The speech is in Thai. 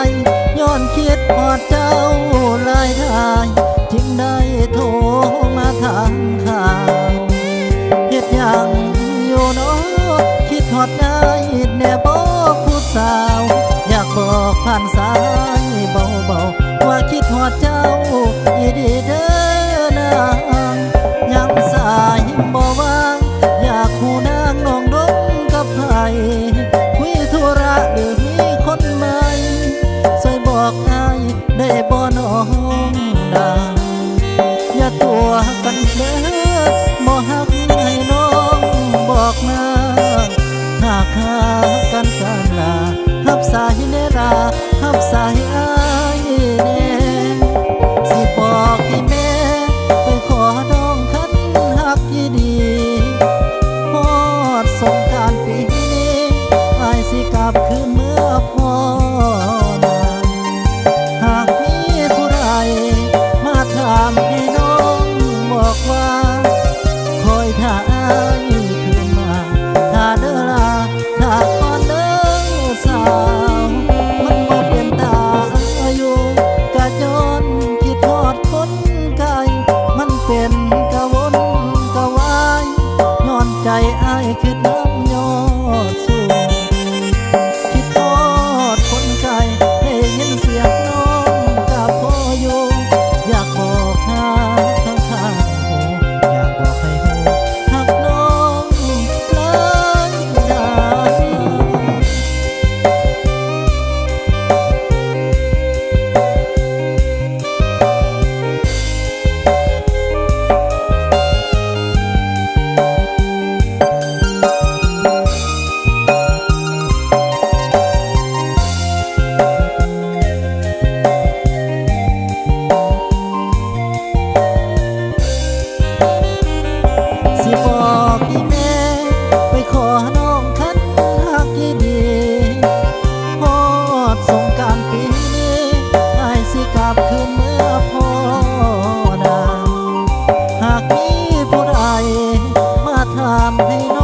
ายย้อนคิดหอดเจ้าลายทายจึงได้โทรมาทางข่าวเหตุยังอยู่เนาะคิดหอดได้แน่บอกผู้สาว อยากบอกผ่านสายเบาๆว่าคิดหอดเจ้าอีดีเด้อ ได้บ่น้องดาอย่าตัวกันเด้อบ่ฮักให้น้องบอกมาหากหากันกันลาฮับสายเนลาฮับสายอายแน่สิบอกให้แม่ไปขอดองคันฮักยี่ดี làm hay